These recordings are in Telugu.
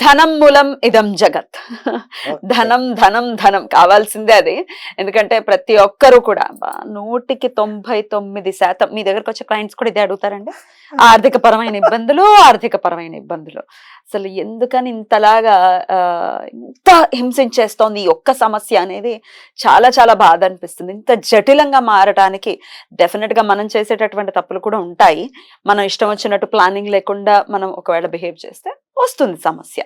ధనం మూలం ఇదం జగత్. ధనం ధనం ధనం. కావాల్సిందే అది. ఎందుకంటే ప్రతి ఒక్కరూ కూడా నూటికి తొంభై తొమ్మిది శాతం మీ దగ్గరకు వచ్చే క్లయింట్స్ కూడా ఇదే అడుగుతారండి. ఆర్థిక పరమైన ఇబ్బందులు ఆర్థిక పరమైన ఇబ్బందులు. అసలు ఎందుకని ఇంతలాగా ఇంత హింసించేస్తోంది ఈ ఒక్క సమస్య అనేది చాలా చాలా బాధ అనిపిస్తుంది. ఇంత జటిలంగా మారటానికి డెఫినెట్గా మనం చేసేటటువంటి తప్పులు కూడా ఉంటాయి. మనం ఇష్టం వచ్చినట్టు ప్లానింగ్ లేకుండా మనం ఒకవేళ బిహేవ్ చేస్తే వస్తుంది సమస్య.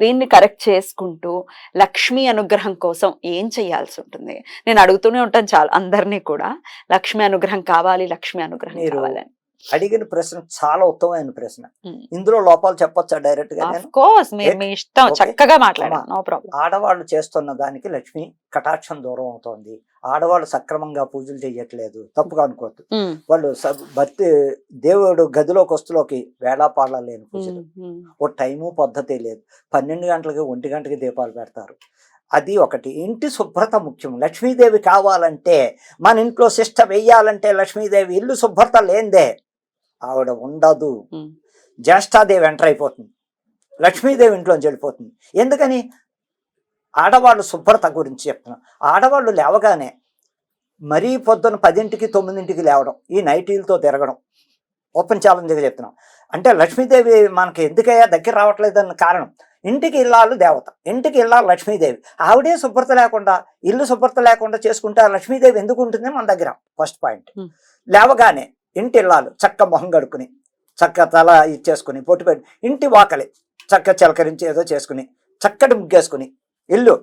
దీన్ని కరెక్ట్ చేసుకుంటూ లక్ష్మీ అనుగ్రహం కోసం ఏం చేయాల్సి ఉంటుంది? నేను అడుగుతూనే ఉంటాను చాలా అందరినీ కూడా. లక్ష్మీ అనుగ్రహం కావాలి లక్ష్మీ అనుగ్రహం కావాలని అడిగిన ప్రశ్న చాలా ఉత్తమమైన ప్రశ్న. ఇందులో లోపాలు చెప్పొచ్చా డైరెక్ట్గా. చక్కగా ఆడవాళ్ళు చేస్తున్న దానికి లక్ష్మి కటాక్షం దూరం అవుతోంది. ఆడవాళ్ళు సక్రమంగా పూజలు చేయట్లేదు తప్పుగా అనుకోవద్దు. వాళ్ళు భర్తీ దేవుడు గదిలోకి వస్తులోకి వేళాపాళ్ళ లేని పూజలు. ఓ టైము పద్ధతి లేదు. పన్నెండు గంటలకి ఒంటి గంటకి దీపాలు పెడతారు. అది ఒకటి. ఇంటి శుభ్రత ముఖ్యం. లక్ష్మీదేవి కావాలంటే మన ఇంట్లో శిష్ట వెయ్యాలంటే లక్ష్మీదేవి ఇల్లు శుభ్రత లేందే ఆవిడ ఉండదు. జ్యేష్ఠాదేవి ఎంటర్ అయిపోతుంది. లక్ష్మీదేవి ఇంట్లోంచి వెళ్ళిపోతుంది. ఎందుకని? ఆడవాళ్ళు శుభ్రత గురించి చెప్తున్నాం ఆడవాళ్ళు లేవగానే మరీ పొద్దున పదింటికి తొమ్మిదింటికి లేవడం ఈ నైటీలతో తిరగడం ఓపెన్ ఛాలెంజ్గా చెప్తున్నాం అంటే లక్ష్మీదేవి మనకి ఎందుకయ్యా దగ్గర రావట్లేదన్న కారణం? ఇంటికి ఇల్లాలు దేవత ఇంటికి ఇల్లాలు లక్ష్మీదేవి. ఆవిడే శుభ్రత లేకుండా ఇల్లు శుభ్రత లేకుండా చేసుకుంటే లక్ష్మీదేవి ఎందుకు ఉంటుంది మన దగ్గర ఫస్ట్ పాయింట్. లేవగానే ఇంటి ఇల్లాలు చక్క మొహం కడుక్కుని చక్క తల ఇచ్చేసుకుని పొట్టు పెట్టి ఇంటి వాకలి చక్క చిలకరించి ఏదో చేసుకుని చక్కటి ముగ్గేసుకుని ఇల్లు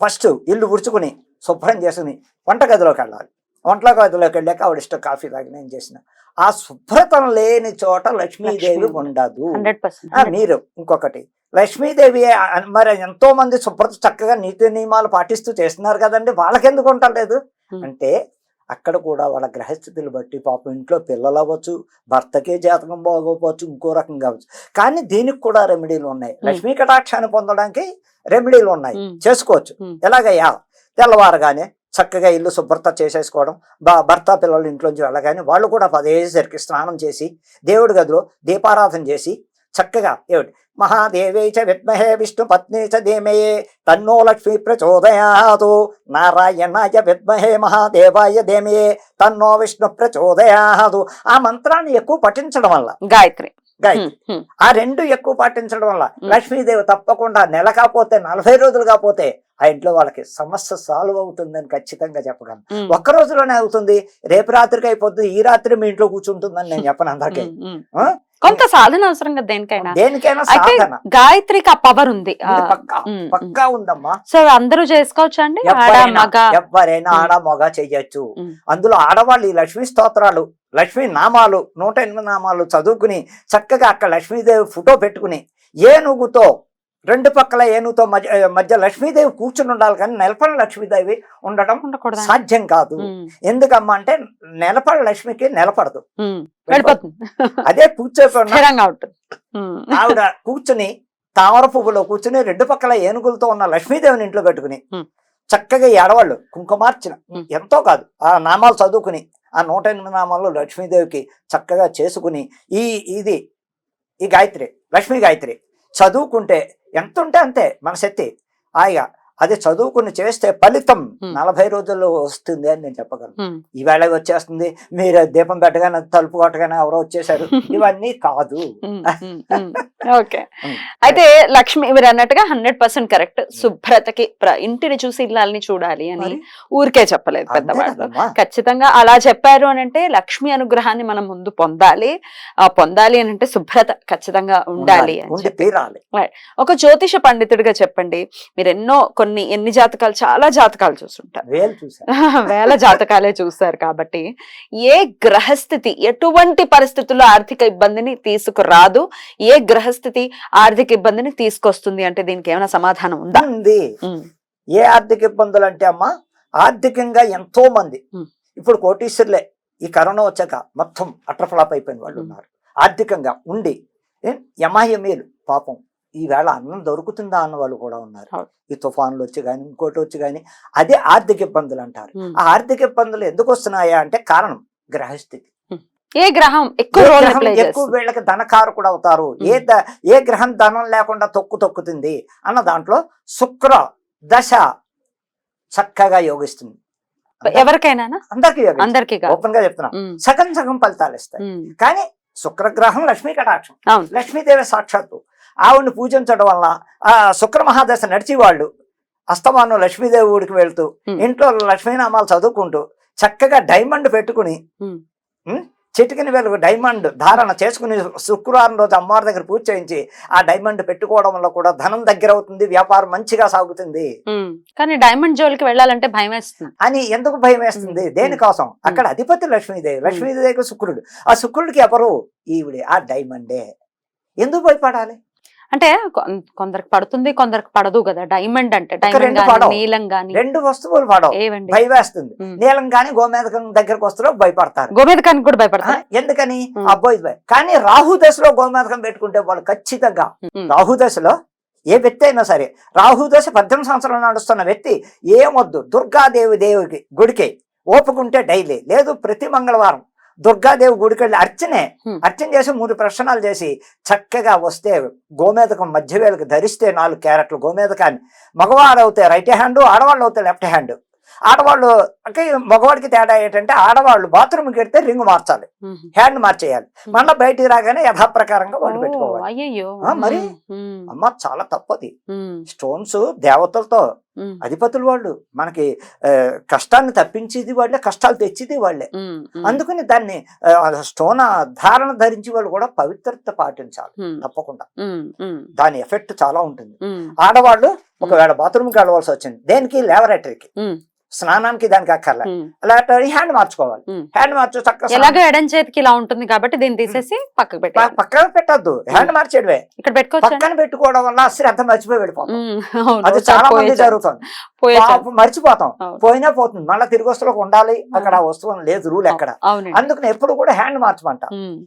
ఫస్ట్ ఇల్లు ఉడుచుకుని శుభ్రం చేసుకుని వంటగదిలోకి వెళ్ళాలి. వంటల గదిలోకి వెళ్ళాక ఆవిడ ఇష్టం కాఫీ తాగి నేను చేసిన. ఆ శుభ్రత లేని చోట లక్ష్మీదేవి లక్ష్మీ. ఉండదు. మీరు ఇంకొకటి లక్ష్మీదేవి మరి ఎంతో మంది శుభ్రత చక్కగా నీతి నియమాలు పాటిస్తూ చేస్తున్నారు కదండి వాళ్ళకెందుకు ఉండలేదు. అంటే అక్కడ కూడా వాళ్ళ గ్రహస్థితులు బట్టి పాపం ఇంట్లో పిల్లలు అవ్వచ్చు భర్తకే జాతకం బాగోపోవచ్చు ఇంకో రకంగా అవ్వచ్చు. కానీ దీనికి కూడా రెమెడీలు ఉన్నాయి. లక్ష్మీ కటాక్షాన్ని పొందడానికి రెమెడీలు ఉన్నాయి. చేసుకోవచ్చు. ఎలాగయ్యా? తెల్లవారగానే చక్కగా ఇల్లు శుభ్రత చేసేసుకోవడం బా భర్త పిల్లలు ఇంట్లోంచి వెళ్ళగానే వాళ్ళు కూడా పదేసరికి స్నానం చేసి దేవుడి గదిలో దీపారాధన చేసి చక్కగా ఏమిటి? మహాదేవే చ విద్మహే విష్ణు పత్ని చ ధీమయే తన్నో లక్ష్మీ ప్రచోదయాతు. నారాయణాయ విద్మహే మహాదేవాయ ధీమయే తన్నో విష్ణు ప్రచోదయాతు. ఆ మంత్రాన్ని ఎక్కువ పఠించడం వల్ల గాయత్రి. గాయత్రి. ఆ రెండు ఎక్కువ పాటించడం వల్ల. లక్ష్మీదేవి తప్పకుండా నెల కాకపోతే నలభై రోజులు కాకపోతే ఆ ఇంట్లో వాళ్ళకి సమస్య సాల్వ్ అవుతుందని ఖచ్చితంగా చెప్పగలను. ఒక్క రోజులోనే అవుతుంది. రేపు రాత్రికి అయిపోతుంది. ఈ రాత్రి మీ ఇంట్లో కూర్చుంటుందని నేను చెప్పను అందరికీ? కొంత సాధన అవసరం కదా దేనికైనా. దేనికైనా అయితే సాధన. గాయత్రికి ఆ పవర్ ఉంది. పక్కా ఉందమ్మా. సో అందరూ చేసుకోవచ్చు అండి? ఎవరైనా. ఆడ మగ చెయ్యొచ్చు. అందులో ఆడవాళ్ళు ఈ లక్ష్మీ స్తోత్రాలు లక్ష్మీ నామాలు నూట ఎనిమిది నామాలు చదువుకుని చక్కగా అక్కడ లక్ష్మీదేవి ఫోటో పెట్టుకుని ఏనుగుతో రెండు పక్కల ఏనుగుతో మధ్య మధ్య లక్ష్మీదేవి కూర్చుని ఉండాలి కానీ నిలపడ లక్ష్మీదేవి ఉండటం సాధ్యం కాదు. ఎందుకమ్మా అంటే నిలపడ లక్ష్మికి వెళ్ళిపోతుంది. అదే కూర్చోకుండా. ఆవిడ కూర్చుని తామర పువ్వులో కూర్చుని రెండు పక్కల ఏనుగులతో ఉన్న లక్ష్మీదేవిని ఇంట్లో పెట్టుకుని. చక్కగా ఈ ఆడవాళ్ళు కుంకుమార్చిన. ఎంతో కాదు. ఆ నామాలు చదువుకుని ఆ నూట ఎనిమిది నామాల్లో లక్ష్మీదేవికి చక్కగా చేసుకుని ఈ ఇది ఈ గాయత్రి లక్ష్మీ గాయత్రి చదువుకుంటే ఎంత ఉంటే అంతే మన శక్తి. హాయిగా అది చదువుకుని చేస్తే ఫలితం. నలభై రోజుల్లో వస్తుంది అని నేను చెప్పగలను. ఈవేళ వచ్చేస్తుంది మీరు దీపం పెట్టగానే తలుపు కొట్టగానే ఎవరో వచ్చేసారు ఇవన్నీ కాదు. ఓకే. అయితే లక్ష్మి మీరు అన్నట్టుగా హండ్రెడ్ పర్సెంట్ కరెక్ట్. శుభ్రతకి ఇంటిని చూసి ఇల్లాలని చూడాలి అని ఊరికే చెప్పలేదు పెద్దవాళ్ళు. ఖచ్చితంగా అలా చెప్పారు అని అంటే లక్ష్మి అనుగ్రహాన్ని మనం ముందు పొందాలి. ఆ పొందాలి అని అంటే శుభ్రత ఖచ్చితంగా ఉండాలి అని ఒక జ్యోతిష పండితుడిగా చెప్పండి. మీరు ఎన్నో కొన్ని ఎన్ని జాతకాలు చాలా జాతకాలు చూస్తుంటారు. వేలు జాతకాలే చూస్తారు కాబట్టి ఏ గ్రహస్థితి ఎటువంటి పరిస్థితుల్లో ఆర్థిక ఇబ్బందిని తీసుకురాదు? ఏ గ్రహస్థితి ఆర్థిక ఇబ్బందిని తీసుకొస్తుంది అంటే దీనికి ఏమైనా సమాధానం ఉందా? ఏ ఆర్థిక ఇబ్బందులు అంటే అమ్మా ఆర్థికంగా ఎంతో మంది. ఇప్పుడు కోటీశ్వర్లే ఈ కరోనా వచ్చాక మొత్తం అట్రఫ్లాప్ అయిపోయిన వాళ్ళు. ఉన్నారు ఆర్థికంగా ఉండి యమాయమీలు పాపం. ఈవేళ అన్నం దొరుకుతుందా అన్న వాళ్ళు కూడా ఉన్నారు. ఈ తుఫాన్లు వచ్చి కానీ ఇంకోటి వచ్చి కానీ అదే ఆర్థిక ఇబ్బందులు అంటారు. ఆ ఆర్థిక ఇబ్బందులు ఎందుకు వస్తున్నాయా అంటే కారణం గ్రహస్థితి. ఏ గ్రహం? ఎక్కువ ఎక్కువ వీళ్ళకి ధనకారకుడు అవుతారు. ఏ ఏ గ్రహం ధనం లేకుండా తొక్కు తొక్కుతుంది అన్న దాంట్లో శుక్ర దశ చక్కగా యోగిస్తుంది. ఎవరికైనా అందరికి ఓపెన్గా చెప్తున్నా. సగం సగం ఫలితాలు ఇస్తాయి. కానీ శుక్రగ్రహం లక్ష్మీ కటాక్షం. లక్ష్మీదేవి సాక్షాత్తు ఆవిడ్ని పూజించడం వల్ల ఆ శుక్ర మహాదశ నడిచి వాళ్ళు అస్తమానం లక్ష్మీదేవి ఊడికి వెళ్తూ. ఇంట్లో లక్ష్మీనామాలు చదువుకుంటూ చక్కగా డైమండ్ పెట్టుకుని చిటికిన వేలకు డైమండ్ ధారణ చేసుకుని శుక్రవారం రోజు అమ్మవారి దగ్గర పూజ చేయించి ఆ డైమండ్ పెట్టుకోవడం వల్ల కూడా ధనం దగ్గర అవుతుంది వ్యాపారం మంచిగా సాగుతుంది. కానీ డైమండ్ జోలికి వెళ్ళాలంటే భయం వేస్తుంది. అని ఎందుకు భయం వేస్తుంది. దేనికోసం? అక్కడ అధిపతి లక్ష్మీదేవి లక్ష్మీదేవికి శుక్రుడు. ఆ శుక్రుడికి ఎవరు? ఈవిడే ఆ డైమండే. ఎందుకు భయపడాలి? అంటే కొందరికి పడుతుంది కొందరికి పడదు కదా. డైమండ్ అంటే డైమండ్ గాని. నీలం గాని. రెండు వస్తువులు పడవు. ఏవండి? భయం వేస్తుంది ఉమ్. నీలం కానీ గోమేధకం దగ్గరకు వస్తే భయపడతారు. గోమేధకానికి కూడా భయపడతారు. ఎందుకని. అబ్బాయి భయం. కానీ రాహు దశలో గోమేధకం పెట్టుకుంటే వాళ్ళు ఖచ్చితంగా. రాహు దశలో ఏ వ్యక్తి అయినా సరే రాహు దశ పద్దెనిమిది సంవత్సరాలు నడుస్తున్న వ్యక్తి ఏమొద్దు. దుర్గాదేవి దేవుడికి గుడికి ఓపుకుంటే డైలీ. లేదు ప్రతి మంగళవారం. దుర్గాదేవి గుడికి వెళ్ళి అర్చనే. అర్చన చేసి మూడు ప్రశ్నలు చేసి చక్కగా వస్తే గోమేధకం మధ్య వేలకు ధరిస్తే నాలుగు క్యారెట్లు గోమేధకాన్ని మగవాడు అవుతే రైట్ హ్యాండ్ ఆడవాళ్ళు అవుతే లెఫ్ట్ హ్యాండ్ ఆడవాళ్ళు అంటే మగవాడికి తేడా ఏంటంటే ఆడవాళ్ళు బాత్రూమ్కి వెళ్తే రింగ్ మార్చాలి. హ్యాండ్ మార్చేయాలి. మళ్ళీ బయటికి రాగానే యథాప్రకారంగా వాళ్ళు పెట్టుకోవాలి. మరి? అమ్మ చాలా తప్పది. స్టోన్స్ దేవతలతో అధిపతులు వాళ్ళు. మనకి కష్టాన్ని తప్పించేది వాళ్ళే కష్టాలు తెచ్చేది వాళ్ళే. అందుకని దాన్ని స్టోన్ ధారణ ధరించి వాళ్ళు కూడా పవిత్రత పాటించాలి. తప్పకుండా. దాని ఎఫెక్ట్ చాలా ఉంటుంది. ఆడవాళ్ళు ఒకవేళ బాత్రూమ్కి వెళ్ళవలసి వచ్చింది దేనికి? లేవరేటరీకి ఉమ్, స్నానానికి దానికి అక్కర్లే. లేకపోతే హ్యాండ్ మార్చుకోవాలి. హ్యాండ్ మార్చు చక్కగా ఎలాగో ఎడం చేతికి ఇలా ఉంటుంది కాబట్టి దీన్ని తీసేసి పక్కకు ప- పెట్టాలి పక్కన పెట్టద్దు. హ్యాండ్ మార్చేయడమే. ఇక్కడ పెట్టుకోవచ్చు? పక్కన పెట్టుకోవడం వల్ల శ్రద్ధ మర్చిపోయి వెళ్ళిపోతాం. అది చాలా మంది జరుగుతుంది. మర్చిపోతాం. పోయినా పోతుంది. మళ్ళీ తిరిగి వస్తువులకు ఉండాలి. అక్కడ వస్తువు లేదు రూల్ ఎక్కడ? అందుకని ఎప్పుడు కూడా హ్యాండ్ మార్చమంట.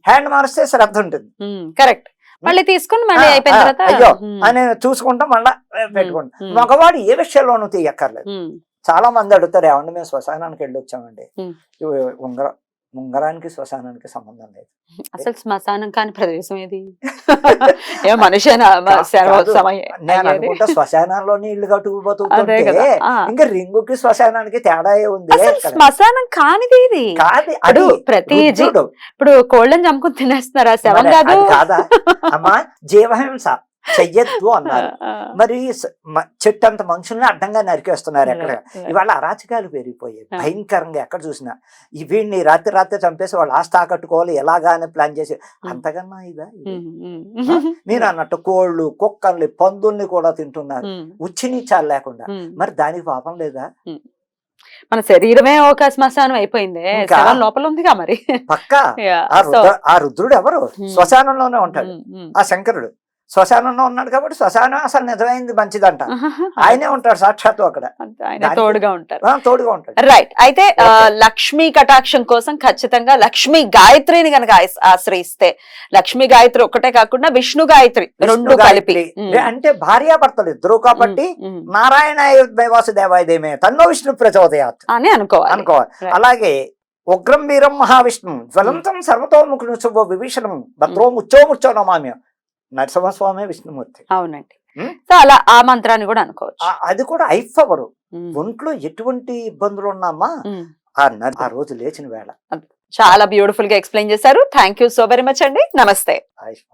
హ్యాండ్ మారిస్తే శ్రద్ధ ఉంటుంది. కరెక్ట్. మళ్ళీ తీసుకుని మళ్ళీ అయిపోయిన తర్వాత అయ్యో. అని చూసుకుంటా మళ్ళా పెట్టుకుంటాం. మగవాడు ఏ విషయంలోనూ తీయక్కర్లేదు. చాలా మంది అడుగుతారు ఏమండి మేము శ్మశానానికి వెళ్ళి వచ్చామండి. ఉమ్. ఇవి ఉంగర ఉంగరానికి శ్మశానానికి సంబంధం లేదు. అసలు శ్మశానం కాని ప్రదేశం ఏది. సమయం నేను అనుకుంటా శ్మశానాల్లో నీళ్ళు అదే కట్టుకుపోతుంటే కదా. ఆ. ఇంకా రింగుకి శ్మశానానికి తేడా ఉంది? శ్మశానం కానిది ఇది? కాదు అది ప్రతి. ఇప్పుడు కోళ్ళని చంపుకుని తినేస్తున్నారా? శవం మరి కాదు. కాదా? అమ్మా జీవహింస. చెయ్యొద్దు అన్నారు. మరి చెట్టు అంత మనుషుల్ని అడ్డంగా నరికేస్తున్నారు ఎక్కడ? ఇవాళ అరాచకాలు పెరిగిపోయాయి. భయంకరంగా ఎక్కడ చూసినా. ఈ వీడిని రాత్రి రాత్రి చంపేసి వాళ్ళు ఆస్తి ఆకట్టుకోవాలి ఎలాగా అని ప్లాన్ చేసి అంతకన్నా ఇదా? మీరు అన్నట్టు కోళ్ళు కుక్కల్ని పందుల్ని కూడా తింటున్నారు. ఉచ్చి నీచాలు లేకుండా. మరి దానికి పాపం లేదా? మన శరీరమే ఒక శ్మశానం అయిపోయింది. లోపల ఉందిగా మరి. పక్క? ఆ రుద్రుడు ఎవరు. శ్మశానంలోనే ఉంటాడు. ఆ శంకరుడు. శ్మశానంలో ఉన్నాడు కాబట్టి శ్మశానం అసలు నిజమైంది మంచిదంట. ఆయనే ఉంటాడు సాక్షాత్తు అక్కడ. తోడుగా ఉంటారు. తోడుగా ఉంటాడు. రైట్ అయితే లక్ష్మీ కటాక్షం కోసం ఖచ్చితంగా లక్ష్మీ గాయత్రిని కనుక ఆశ- ఆశ్రయిస్తే లక్ష్మీ గాయత్రి ఒక్కటే కాకుండా విష్ణు గాయత్రి రెండు కలిపి. అంటే భార్యాభర్తలు ఇద్దరు కాబట్టి. నారాయణ వాసుదేవాయదేమే తన్నో విష్ణు ప్రచోదయాత్ అని అనుకోవాలి. అనుకోవాలి. అలాగే ఉగ్రం వీరం మహావిష్ణు జ్వలంతం సర్వతోముఖుడు శుభో విభీషణం భద్రో ముచ్చో ముచ్చో నమామ్య నరసింహస్వామి విష్ణుమూర్తి. అవునండి. సో అలా ఆ మంత్రాన్ని కూడా అనుకోవచ్చు. అది కూడా ఐఫవరు ఒంట్లో ఎటువంటి ఇబ్బందులు ఉన్నామా. ఆ రోజు లేచిన వేళ. చాలా బ్యూటిఫుల్గా ఎక్స్ప్లెయిన్ చేశారు. Thank you so very much అండి. నమస్తే.